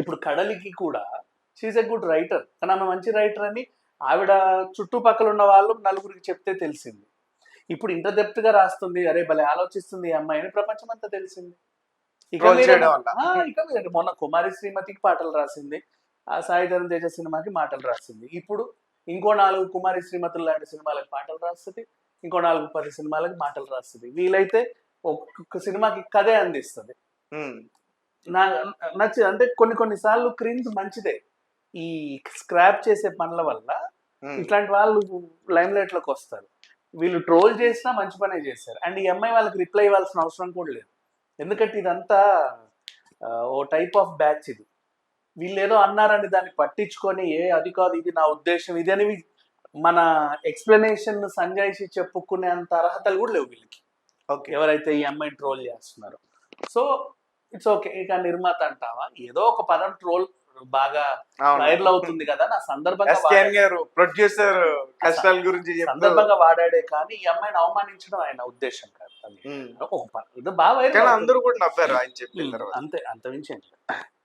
ఇప్పుడు కడలికి కూడా she's a good writer కానీ ఆమె మంచి రైటర్ అని ఆవిడ చుట్టుపక్కల ఉన్న వాళ్ళు నలుగురికి చెప్తే తెలిసింది. ఇప్పుడు ఇంత డెప్త్గా రాస్తుంది అరే భలే ఆలోచిస్తుంది ఈ అమ్మాయి అని ప్రపంచం అంతా తెలిసింది. ఇక ఇక మొన్న కుమారి శ్రీమతికి పాటలు రాసింది ఆ సాయిధరం తేజ సినిమాకి మాటలు రాసింది. ఇప్పుడు ఇంకో నాలుగు కుమారి శ్రీమతులు లాంటి సినిమాలకు పాటలు రాస్తుంది ఇంకో నాలుగు పది సినిమాలకు మాటలు రాస్తుంది. వీలైతే ఒక్కొక్క సినిమాకి కథే అందిస్తుంది. నా నచ్చి అంటే కొన్ని కొన్ని సార్లు క్రింజ్ మంచిదే. ఈ స్క్రాప్ చేసే పనుల వల్ల. ఇట్లాంటి వాళ్ళు లైమ్ లైట్లోకి వస్తారు. వీళ్ళు ట్రోల్ చేసినా మంచి పనే చేశారు. అండ్ ఈ అమ్మాయి వాళ్ళకి రిప్లై ఇవ్వాల్సిన అవసరం కూడా లేదు. ఎందుకంటే ఇదంతా ఓ టైప్ ఆఫ్ బ్యాచ్ ఇది. వీళ్ళు ఏదో అన్నారని దాన్ని పట్టించుకొని ఏ అది కాదు ఇది నా ఉద్దేశం ఇది అని వీ- మన ఎక్స్ప్లెనేషన్ సంజాయిషి చెప్పుకునే అంత అర్హతలు కూడా లేవు వీళ్ళకి. ఓకే. ఎవరైతే ఈ అమ్మాయిని ట్రోల్ చేస్తున్నారు. సో ఇట్స్ ఓకే ఇక నిర్మాత అంటావా? ఏదో ఒక పదం ట్రోల్ బాగా వైరల్ అవుతుంది కదా నా సందర్భంగా ప్రొడ్యూసర్ కష్టాల గురించి సందర్భంగా వాడాడే కానీ ఈ అమ్మాయిని అవమానించడం ఆయన ఉద్దేశం కాదు. అది బాగా. అందరూ కూడా నవ్వారు ఆయన చెప్పిన తర్వాత. అంతే అంత మించి ఏం లేదు.